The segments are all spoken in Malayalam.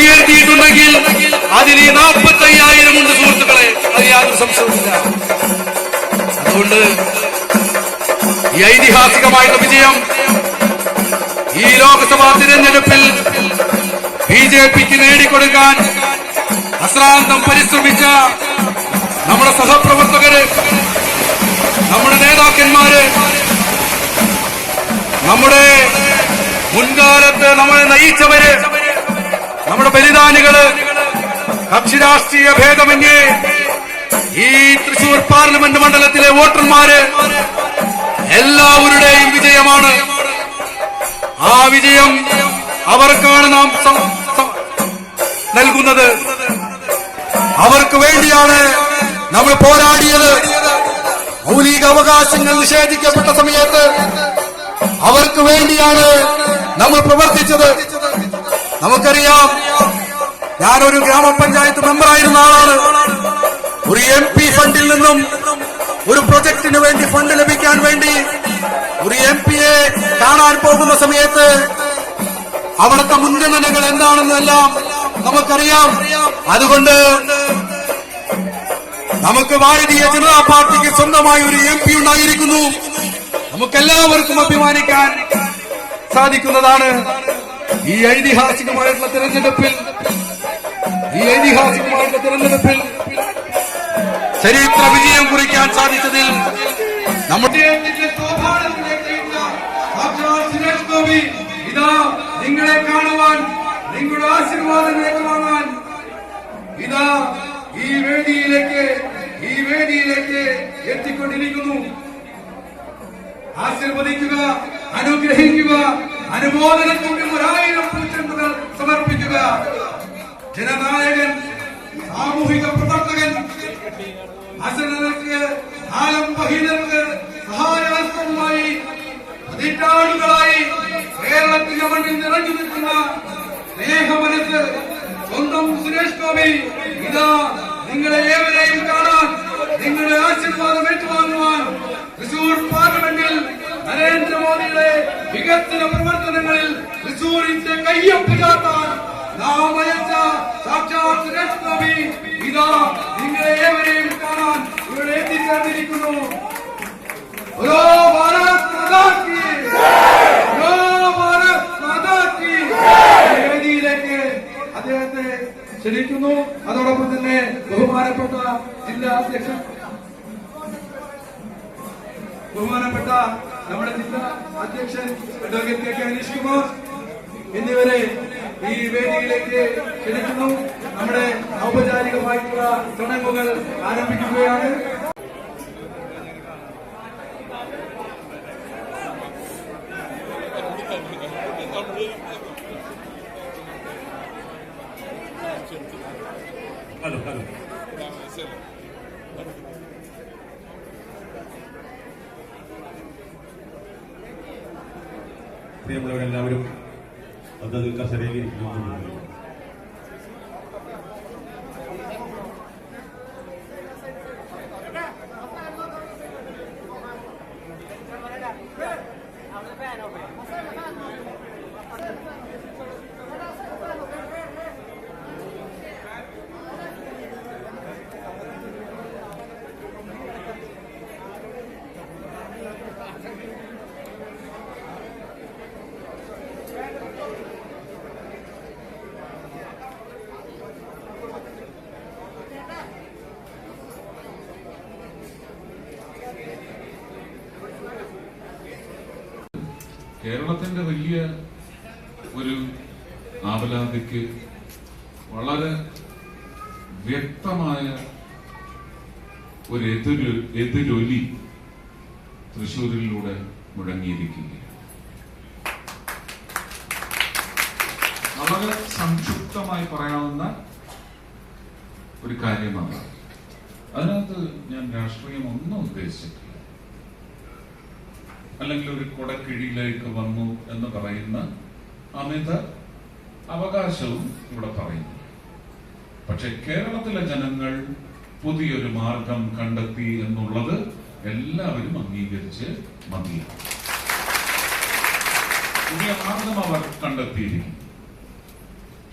ഉയർത്തിയിട്ടുണ്ടെങ്കിൽ അതിന് നാൽപ്പത്തി അയ്യായിരം ഉണ്ട് സുഹൃത്തുക്കളെ. അത് യാതൊരു സംശയവുമില്ല. അതുകൊണ്ട് ഈ ഐതിഹാസികമായിട്ടുള്ള വിജയം ഈ ലോക്സഭാ തിരഞ്ഞെടുപ്പിൽ ബി ജെ പിക്ക് നേടിക്കൊടുക്കാൻ അശ്രാന്തം പരിശ്രമിച്ച നമ്മുടെ സഹപ്രവർത്തകര് നമ്മുടെ നേതാക്കന്മാര് നമ്മുടെ മുൻകാലത്ത് നമ്മളെ നയിച്ചവര് നമ്മുടെ ബലിദാനികൾ കക്ഷി രാഷ്ട്രീയ ഭേദമന്യേ ഈ തൃശൂർ പാർലമെന്റ് മണ്ഡലത്തിലെ വോട്ടർമാര് എല്ലാവരുടെയും വിജയമാണ്. ആ വിജയം അവർക്കാണ് നാം നൽകുന്നത്. അവർക്ക് വേണ്ടിയാണ് നമ്മൾ പോരാടിയത്. മൗലിക അവകാശങ്ങൾ നിഷേധിക്കപ്പെട്ട സമയത്ത് അവർക്ക് വേണ്ടിയാണ് നമ്മൾ പ്രവർത്തിച്ചത്. നമുക്കറിയാം ഞാനൊരു ഗ്രാമപഞ്ചായത്ത് മെമ്പറായിരുന്ന ആളാണ്. ഒരു എം പി ഫണ്ടിൽ നിന്നും ഒരു പ്രൊജക്ടിന് വേണ്ടി ഫണ്ട് ലഭിക്കാൻ വേണ്ടി ഒരു എം പിയെ കാണാൻ പോകുന്ന സമയത്ത് അവിടുത്തെ മുൻഗണനകൾ എന്താണെന്നെല്ലാം നമുക്കറിയാം. അതുകൊണ്ട് നമുക്ക് ഭാരതീയ ജനതാ പാർട്ടിക്ക് സ്വന്തമായി ഒരു എം പി ഉണ്ടായിരിക്കുന്നു. നമുക്കെല്ലാവർക്കും അഭിമാനിക്കാൻ സാധിക്കുന്നതാണ്. ഈ ഐതിഹാസികമായിട്ടുള്ള തിരഞ്ഞെടുപ്പിൽ ഈ ഐതിഹാസികമായിട്ടുള്ള തിരഞ്ഞെടുപ്പിൽ ചരിത്ര വിജയം കുറിക്കാൻ സാധിച്ചതിൽ നമ്മുടെ ഇതാ നിങ്ങളെ കാണുവാൻ നിങ്ങളുടെ ആശീർവാദം ഏറ്റുവാങ്ങാൻ ഇതാ ഈ വേദിയിലേക്ക് ഈ വേദിയിലേക്ക് എത്തിക്കൊണ്ടിരിക്കുന്നു. ആശീർവദിക്കുക അനുഗ്രഹിക്കുക. അനുമോദനത്തിന് ഒരായിരം പൂച്ചെണ്ടുകൾ സമർപ്പിക്കുക. ജനനായകൻ സാമൂഹിക പ്രവർത്തകൻ അസനർക്ക് ആലംബഹീനർക്ക് സഹായഹസ്തവുമായി പതിറ്റാണ്ടുകളായി കേരളത്തിന്റെ മണ്ണിൽ നിറഞ്ഞു നിൽക്കുന്ന സ്നേഹമനസ് സ്വന്തം സുരേഷ് ഗോപി ഇതാ നിങ്ങളെ ഏവരെയും കാണാൻ നിങ്ങളുടെ ആശീർവാദം ഏറ്റുവാങ്ങുവാൻ തൃശൂർ പാർലമെന്റിൽ നരേന്ദ്രമോദിയുടെ വികസന പ്രവർത്തനങ്ങളിൽ തൃശൂരിന്റെ കയ്യൊപ്പ് ചാട്ടാൻ നാം അയച്ച സാക്ഷാത് സുരേഷ് ഗോപി ഇതാ നിങ്ങളെ ഏവരെയും കാണാൻ ഇവിടെ എത്തിച്ചേർന്നിരിക്കുന്നു. Advocate K K Anish Kumar എന്നിവരെ ഈ വേദിയിലേക്ക് ക്ഷണിക്കുന്നു. നമ്മുടെ ഔപചാരികമായിട്ടുള്ള ചടങ്ങുകൾ ആരംഭിക്കുകയാണ്. കസരയിൽ കേരളത്തിന്റെ വലിയ ഒരു ആവലാതിക്ക് വളരെ വ്യക്തമായ ഒരു എതിര് എതിരൊലി തൃശൂരിലൂടെ മുഴങ്ങിയിരിക്കുകയാണ്. വളരെ സംക്ഷിപ്തമായി പറയാവുന്ന ഒരു കാര്യമാണ്. അതിനകത്ത് ഞാൻ രാഷ്ട്രീയം ഒന്നും ഉദ്ദേശിച്ചിട്ടില്ല. അല്ലെങ്കിൽ ഒരു കൊടക്കിഴിയിലേക്ക് വന്നു എന്ന് പറയുന്ന അമിത അവകാശവും ഇവിടെ പറയുന്നു. പക്ഷെ കേരളത്തിലെ ജനങ്ങൾ പുതിയൊരു മാർഗം കണ്ടെത്തി എന്നുള്ളത് എല്ലാവരും അംഗീകരിച്ച് മതിയാണ്. പുതിയ മാർഗം അവർ കണ്ടെത്തിയിരിക്കും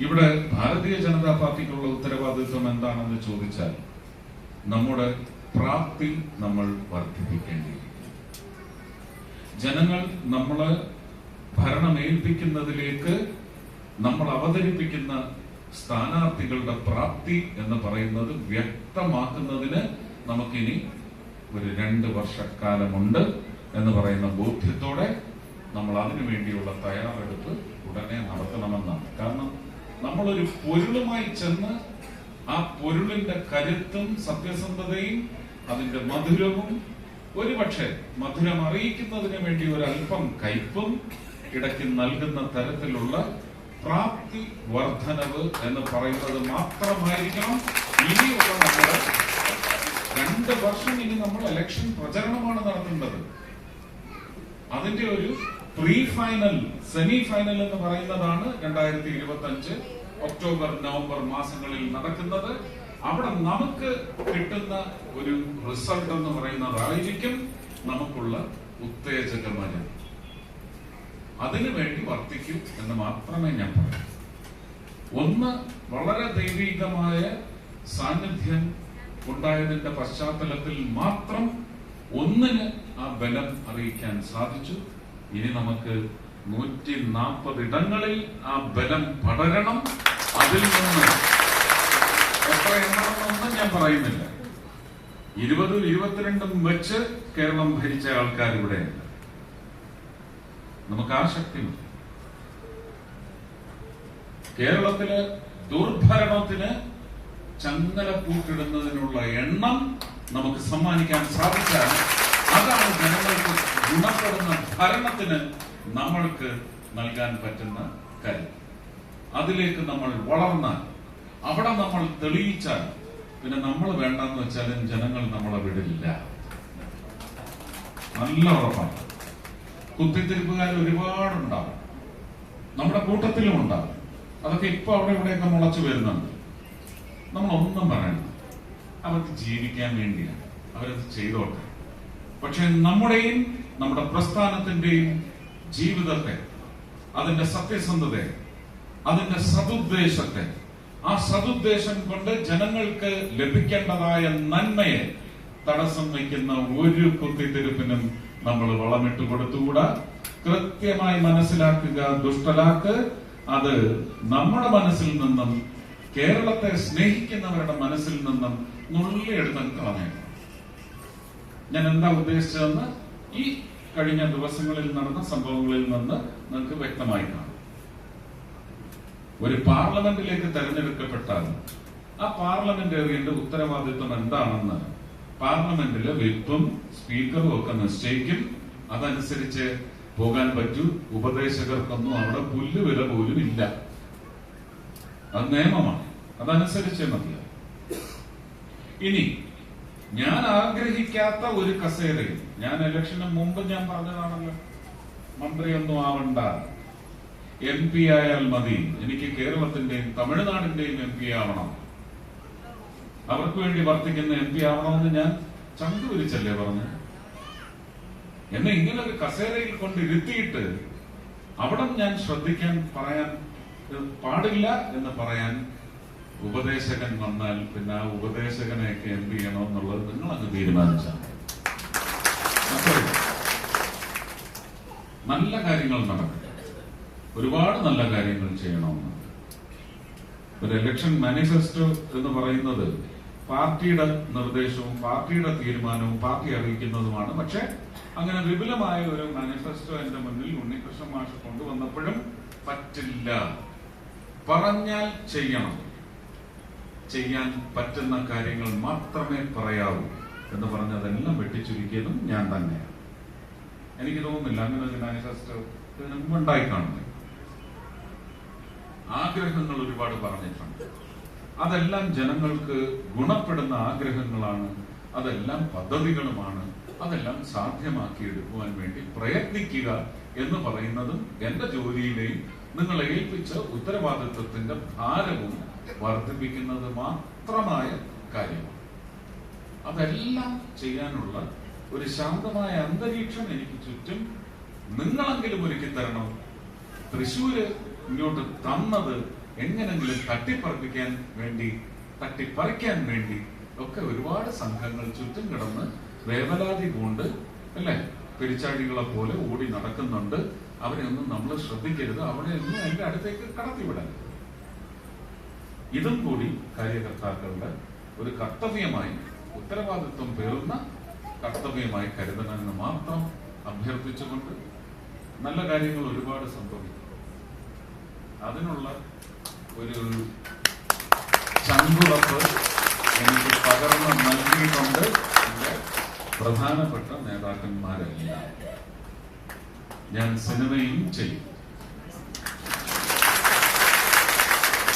ഇവിടെ ഭാരതീയ ജനതാ പാർട്ടിക്കുള്ള ഉത്തരവാദിത്വം എന്താണെന്ന് ചോദിച്ചാൽ നമ്മുടെ പ്രാപ്തി നമ്മൾ വർദ്ധിപ്പിക്കേണ്ടിയിരിക്കുന്നു ജനങ്ങൾ നമ്മൾ ഭരണമേൽപ്പിക്കുന്നതിലേക്ക് നമ്മൾ അവതരിപ്പിക്കുന്ന സ്ഥാനാർത്ഥികളുടെ പ്രാപ്തി എന്ന് പറയുന്നത് വ്യക്തമാക്കുന്നതിന് നമുക്കിനി ഒരു രണ്ട് വർഷക്കാലമുണ്ട് എന്ന് പറയുന്ന ബോധ്യത്തോടെ നമ്മൾ അതിനു വേണ്ടിയുള്ള തയ്യാറെടുപ്പ് ഉടനെ നടത്തണമെന്നാണ്. കാരണം നമ്മളൊരു പൊരുളുമായി ചെന്ന് ആ പൊരുളിന്റെ കരുത്തും സത്യസന്ധതയും അതിന്റെ മധുരവും ഒരുപക്ഷെ മധുരം അറിയിക്കുന്നതിന് വേണ്ടി ഒരല്പം കയ്പും ഇടയ്ക്ക് നൽകുന്ന തരത്തിലുള്ള പ്രാപ്തി വർധനവ് എന്ന് പറയുന്നത് മാത്രമായിരിക്കണം. ഇനിയുള്ള നമ്മൾ രണ്ട് വർഷം ഇനി നമ്മൾ ഇലക്ഷൻ പ്രചരണമാണ് നടത്തേണ്ടത്. അതിന്റെ ഒരു പ്രീ ഫൈനൽ സെമി ഫൈനൽ എന്ന് പറയുന്നതാണ് രണ്ടായിരത്തി ഇരുപത്തി അഞ്ച് ഒക്ടോബർ നവംബർ മാസങ്ങളിൽ നടക്കുന്നത്. അവിടെ നമുക്ക് കിട്ടുന്ന ഒരു റിസൾട്ട് എന്ന് പറയുന്നതായിരിക്കും നമുക്കുള്ള ഉത്തേജകമനം. അതിനുവേണ്ടി വർത്തിക്കും എന്ന് മാത്രമേ ഞാൻ പറയൂ. ഒന്ന് വളരെ ദൈവികമായ സാന്നിധ്യം ഉണ്ടായതിന്റെ പശ്ചാത്തലത്തിൽ മാത്രം ഒന്നിന് ആ ബലം അറിയിക്കാൻ സാധിച്ചു. ഇനി നമുക്ക് നൂറ്റി നാൽപ്പത് ഇടങ്ങളിൽ ആ ബലം പടരണം. അതിൽ നിന്ന് എത്ര എണ്ണമെന്നൊന്നും ഞാൻ പറയുന്നില്ല. ഇരുപതും ഇരുപത്തിരണ്ടും വെച്ച് കേരളം ഭരിച്ച ആൾക്കാർ ഇവിടെയുണ്ട് നമുക്ക് ആ ശക്തിയുണ്ട് കേരളത്തിൽ ദുർഭരണത്തിന് ചങ്ങല കൂട്ടിടുന്നതിനുള്ള എണ്ണം നമുക്ക് സമ്മാനിക്കാൻ സാധിച്ചാൽ അതാണ് ജനങ്ങൾക്ക് ഗുണപ്പെടുന്ന ഭരണത്തിന് നമ്മൾക്ക് നൽകാൻ പറ്റുന്ന കാര്യം. അതിലേക്ക് നമ്മൾ വളർന്നാൽ അവിടെ നമ്മൾ തെളിയിച്ചാൽ പിന്നെ നമ്മൾ വേണ്ടെന്ന് വെച്ചാലും ജനങ്ങൾ നമ്മളെ വിടില്ല. നല്ല ഉറപ്പാണ്. കുത്തിത്തിരിപ്പുകാർ ഒരുപാടുണ്ടാവും. നമ്മുടെ കൂട്ടത്തിലും ഉണ്ടാവും. അതൊക്കെ ഇപ്പൊ അവിടെ ഇവിടെയൊക്കെ മുളച്ചു വരുന്നുണ്ട്. നമ്മൾ ഒന്നും പറയണ്ട. അവർക്ക് ജീവിക്കാൻ വേണ്ടിയാണ്. അവരത് ചെയ്തോട്ടെ. പക്ഷെ നമ്മുടെയും നമ്മുടെ പ്രസ്ഥാനത്തിന്റെയും ജീവിതത്തെ അതിന്റെ സത്യസന്ധതയെ അതിന്റെ സതുദ്ദേശത്തെ ആ സതുദ്ദേശം കൊണ്ട് ജനങ്ങൾക്ക് ലഭിക്കേണ്ടതായ നന്മയെ തടസ്സം വയ്ക്കുന്ന ഒരു കുത്തിത്തിരിപ്പിനും നമ്മൾ വളമിട്ട് കൊടുത്തുകൂടാ? കൃത്യമായി മനസ്സിലാക്കുക ദുഷ്ടലാക്ക് അത് നമ്മുടെ മനസ്സിൽ നിന്നും കേരളത്തെ സ്നേഹിക്കുന്നവരുടെ മനസ്സിൽ നിന്നും നുള്ളിയെടുത്ത് കളഞ്ഞേക്കണം ഞാൻ എന്താ ഉദ്ദേശിച്ചതെന്ന് ഈ കഴിഞ്ഞ ദിവസങ്ങളിൽ നടന്ന സംഭവങ്ങളിൽ നിന്ന് നിങ്ങൾക്ക് വ്യക്തമായി കാണും. ഒരു പാർലമെന്റിലേക്ക് തെരഞ്ഞെടുക്കപ്പെട്ടാൽ ആ പാർലമെന്റേറിയന്റെ ഉത്തരവാദിത്വം എന്താണെന്ന് പാർലമെന്റിലെ വിപ്പും സ്പീക്കറും ഒക്കെ നിശ്ചയിക്കും. അതനുസരിച്ച് പോകാൻ പറ്റൂ. ഉപദേശകർക്കൊന്നും അവിടെ പുല്ലുവില പോലും ഇല്ല. അത് നിയമമാണ്. അതനുസരിച്ച് മതി ഇനി ഞാൻ ആഗ്രഹിക്കാത്ത ഒരു കസേരയിൽ ഞാൻ ഇലക്ഷന് മുമ്പ് ഞാൻ പറഞ്ഞതാണല്ലോ മന്ത്രിയൊന്നും ആവണ്ട. എം പി ആയാൽ മതി. എനിക്ക് കേരളത്തിന്റെയും തമിഴ്നാടിന്റെയും എം പി ആവണം. അവർക്ക് വേണ്ടി വർത്തിക്കുന്ന എം പി ആവണമെന്ന് ഞാൻ ചങ്കുവിരിച്ചല്ലേ പറഞ്ഞു? എന്നെ ഇങ്ങനെ ഒരു കസേരയിൽ കൊണ്ട് ഇരുത്തിയിട്ട് അവിടെ ഞാൻ ശ്രദ്ധിക്കാൻ പറയാൻ പാടില്ല എന്ന് പറയാൻ ഉപദേശകൻ വന്നാൽ പിന്നെ ആ ഉപദേശകനെയൊക്കെ എന്ത് ചെയ്യണമെന്നുള്ളത് നിങ്ങൾ അങ്ങ് തീരുമാനിച്ചാൽ നല്ല കാര്യങ്ങൾ നടക്കട്ടെ ഒരുപാട് നല്ല കാര്യങ്ങൾ ചെയ്യണമെന്ന് ഒരു ഇലക്ഷൻ മാനിഫെസ്റ്റോ എന്ന് പറയുന്നത് പാർട്ടിയുടെ നിർദ്ദേശവും പാർട്ടിയുടെ തീരുമാനവും പാർട്ടി അറിയിക്കുന്നതുമാണ്. പക്ഷെ അങ്ങനെ വിപുലമായ ഒരു മാനിഫെസ്റ്റോ എന്റെ മുന്നിൽ ഉണ്ണികൃഷ്ണൻ മാഷ് കൊണ്ടുവന്നപ്പോഴും പറ്റില്ല. പറഞ്ഞാൽ ചെയ്യണം. ചെയ്യാൻ പറ്റുന്ന കാര്യങ്ങൾ മാത്രമേ പറയാവൂ എന്ന് പറഞ്ഞതെല്ലാം വെട്ടിച്ചുരുക്കിയതും ഞാൻ തന്നെയാണ്. എനിക്ക് തോന്നുന്നില്ല അങ്ങനെ ഒരു മാനിഫെസ്റ്റോ ഇതിനു മുമ്പ് ഉണ്ടായി ആഗ്രഹങ്ങൾ ഒരുപാട് പറഞ്ഞിട്ടുണ്ട്. അതെല്ലാം ജനങ്ങൾക്ക് ഗുണപ്പെടുന്ന ആഗ്രഹങ്ങളാണ്. അതെല്ലാം പദ്ധതികളുമാണ്. അതെല്ലാം സാധ്യമാക്കിയെടുക്കുവാൻ വേണ്ടി പ്രയത്നിക്കുക എന്ന് പറയുന്നതും എന്റെ ജോലിയിലെയും നിങ്ങൾ ഏൽപ്പിച്ച ഉത്തരവാദിത്വത്തിന്റെ ഭാരവും വർദ്ധിപ്പിക്കുന്നത് മാത്രമായ കാര്യമാണ്. അതെല്ലാം ചെയ്യാനുള്ള ഒരു ശാന്തമായ അന്തരീക്ഷം എനിക്ക് ചുറ്റും നിങ്ങളെങ്കിലും ഒരുക്കി തരണം. തൃശ്ശൂര് ഇങ്ങോട്ട് തന്നത് എങ്ങനെങ്കിലും തട്ടിപ്പറിപ്പിക്കാൻ വേണ്ടി തട്ടിപ്പറിക്കാൻ വേണ്ടി ഒക്കെ ഒരുപാട് സംഘങ്ങൾ ചുറ്റും കിടന്ന് വേവലാതി കൊണ്ട് അല്ലെ? പെരിച്ചാഴികളെ പോലെ ഓടി നടക്കുന്നുണ്ട്. അവരെ ഒന്നും നമ്മൾ ശ്രദ്ധിക്കരുത്. അവരെ ഒന്നും എന്റെ അടുത്തേക്ക് കടത്തിവിടാൻ ഇതും കൂടി കാര്യകർത്താക്കളുടെ ഒരു കർത്തവ്യമായി ഉത്തരവാദിത്വം പേറുന്ന കർത്തവ്യമായി കരുതണമെന്ന് മാത്രം അഭ്യർത്ഥിച്ചുകൊണ്ട് നല്ല കാര്യങ്ങൾ ഒരുപാട് സംഭവിക്കും. അതിനുള്ള ഒരു ചങ്കുറപ്പ് എനിക്ക് പകർന്ന് നൽകിയിട്ടുണ്ട് എന്റെ പ്രധാനപ്പെട്ട നേതാക്കന്മാരെല്ലാം. ഞാൻ സിനിമയും ചെയ്യും.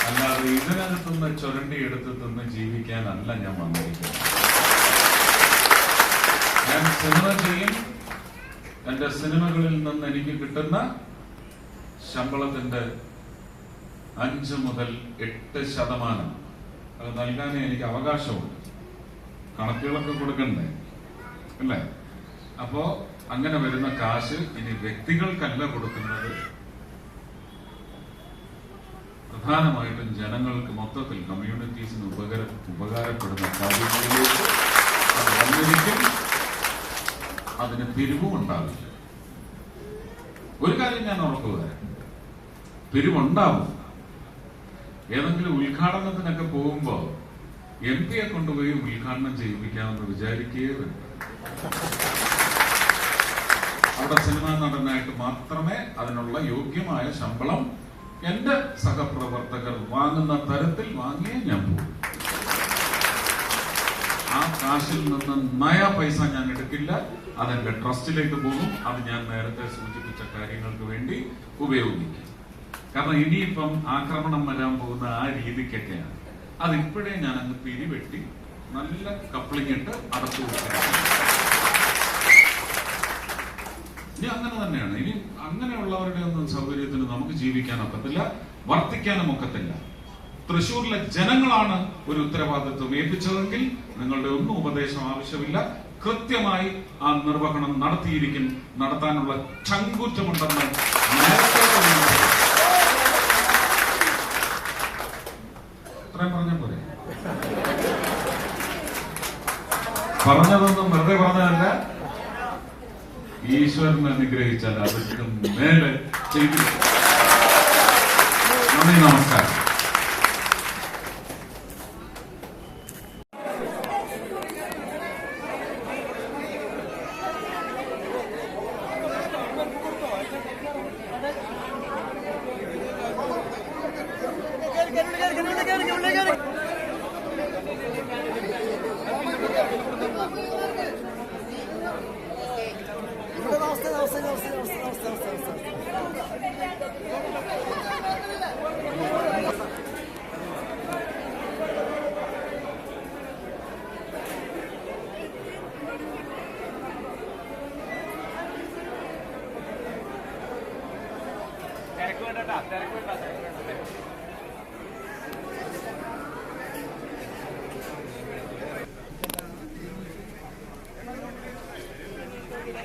അല്ലാതെ ഇതിനകത്തുനിന്ന് ചുരണ്ടി എടുത്ത് തിന്ന് ജീവിക്കാനല്ല ഞാൻ വന്നിരിക്കുന്നത്. ഞാൻ സിനിമ ചെയ്യും. എന്റെ സിനിമകളിൽ നിന്ന് എനിക്ക് കിട്ടുന്ന ശമ്പളത്തിന്റെ അഞ്ച് മുതൽ എട്ട് ശതമാനം. അത് നൽകാനേ എനിക്ക് അവകാശമുണ്ട്. കണക്കുകളൊക്കെ കൊടുക്കണ്ടേ? അല്ലേ? അപ്പോ അങ്ങനെ വരുന്ന കാശ് ഇനി വ്യക്തികൾക്കല്ല കൊടുക്കുന്നത്. പ്രധാനമായിട്ടും ജനങ്ങൾക്ക് മൊത്തത്തിൽ കമ്മ്യൂണിറ്റീസിന് ഉപകാര ഉപകാരപ്പെടുന്ന കാര്യങ്ങളിലേക്ക് അതിന് പിരിവും ഉണ്ടാവില്ല. ഒരു കാര്യം ഞാൻ ഉറപ്പുവരാം പിരിവുണ്ടാവും. ഏതെങ്കിലും ഉദ്ഘാടനത്തിനൊക്കെ പോകുമ്പോ എം പിയെ കൊണ്ടുപോയി ഉദ്ഘാടനം ചെയ്യിപ്പിക്കാമെന്ന് വിചാരിക്കുകയേ വേണ്ട. അവിടെ സിനിമാ നടനായിട്ട് മാത്രമേ അതിനുള്ള യോഗ്യമായ ശമ്പളം എന്റെ സഹപ്രവർത്തകർ വാങ്ങുന്ന തരത്തിൽ വാങ്ങിയേ ഞാൻ പോകും. ആ കാശിൽ നിന്ന് നയ പൈസ ഞാൻ എടുക്കില്ല. അതെന്റെ ട്രസ്റ്റിലേക്ക് പോകും. അത് ഞാൻ നേരത്തെ സൂചിപ്പിച്ച കാര്യങ്ങൾക്ക് വേണ്ടി ഉപയോഗിക്കും. കാരണം ഇനിയിപ്പം ആക്രമണം വരാൻ പോകുന്ന ആ രീതിക്കൊക്കെയാണ് അതിപ്പോഴേ ഞാൻ അങ്ങ് പിരിവെട്ടി നല്ല കപ്ലിംഗ് ഇട്ട് അടച്ചു ഇനി അങ്ങനെ തന്നെയാണ്. ഇനി അങ്ങനെയുള്ളവരുടെ ഒന്നും സൗകര്യത്തിന് നമുക്ക് ജീവിക്കാൻ ഒക്കത്തില്ല വർത്തിക്കാനും ഒക്കത്തില്ല. തൃശ്ശൂരിലെ ജനങ്ങളാണ് ഒരു ഉത്തരവാദിത്വം ഏൽപ്പിച്ചതെങ്കിൽ നിങ്ങളുടെ ഒന്നും ഉപദേശം ആവശ്യമില്ല. കൃത്യമായി ആ നിർവഹണം നടത്തിയിരിക്കും. നടത്താനുള്ള ചങ്കൂറ്റമുണ്ടെന്ന് നേരത്തെ തന്നെ പറഞ്ഞു. ഇത്രയും പറഞ്ഞ പോലെ പറഞ്ഞതൊന്നും വെറുതെ പറഞ്ഞതല്ല. ഈശ്വരൻ അനുഗ്രഹിച്ചാൽ അതൊക്കെ മേലെ ചെയ്തു നന്ദി നമസ്കാരം.